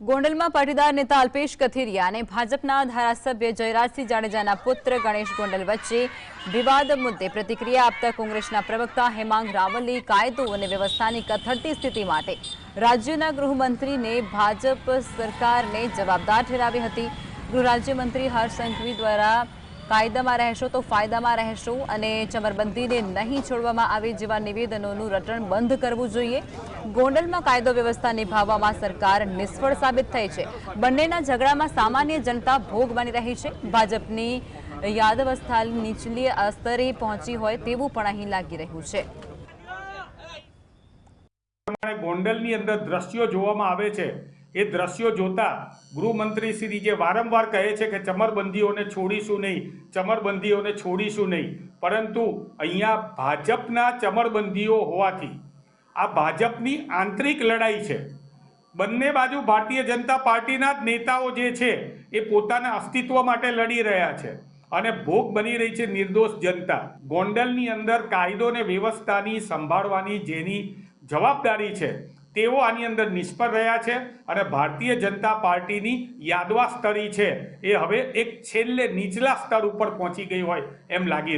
ગોંડલમાં પાટીદાર નેતા અલ્પેશ કથિરિયા અને ભાજપના ધારાસભ્ય જયરાજસિંહ જાડેજાના પુત્ર ગણેશ ગોંડલ વચ્ચે વિવાદ મુદ્દે પ્રતિક્રિયા આપતા કોંગ્રેસના પ્રવક્તા હેમાંગ રાવલે કાયદો અને વ્યવસ્થાની કથળતી સ્થિતિ માટે રાજ્યના ગૃહમંત્રીને ભાજપ સરકારને જવાબદાર ઠેરાવી હતી. ગૃહ રાજ્યમંત્રી હર્ષ સંઘવી દ્વારા કાયદામાં રહેશો તો ફાયદામાં રહેશો અને ચમરબંધીને નહીં છોડવામાં આવે જેવા નિવેદનોનું રટણ બંધ કરવું જોઈએ. ગોંડલમાં કાયદો વ્યવસ્થા નિભાવવામાં સરકાર નિષ્ફળ સાબિત થઈ છે. બંનેના ઝઘડામાં સામાન્ય જનતા ભોગ બની રહી છે. ભાજપની યાદવસ્થા નીચલી સ્તરે પહોંચી હોય તેવું પણ અહીં લાગી રહ્યું છે. ગોંડલની અંદર દ્રશ્યો જોવામાં આવે છે. એ દ્રશ્યો જોતા ગૃહમંત્રી શ્રી જે વારંવાર કહે છે કે ચમરબંધીઓને છોડીશું નહીં, ચમરબંધીઓને છોડીશું નહીં. પરંતુ અહીંયા ભાજપના ચમરબંધીઓ હોવાથી આ ભાજપની આંતરિક લડાઈ છે. બંને બાજુ ભારતીય જનતા પાર્ટીના જ નેતાઓ જે છે, એ પોતાના અસ્તિત્વ માટે લડી રહ્યા છે અને ભોગ બની રહી છે નિર્દોષ જનતા. ગોંડલની અંદર કાયદો અને વ્યવસ્થાની સંભાળવાની જેની જવાબદારી છે, તેઓ આની અંદર નિષ્ફળ રહ્યા છે અને ભારતીય જનતા પાર્ટીની યાદવા સ્તરી છે, એ હવે એક છેલ્લે નીચલા સ્તર ઉપર પહોંચી ગઈ હોય એમ લાગી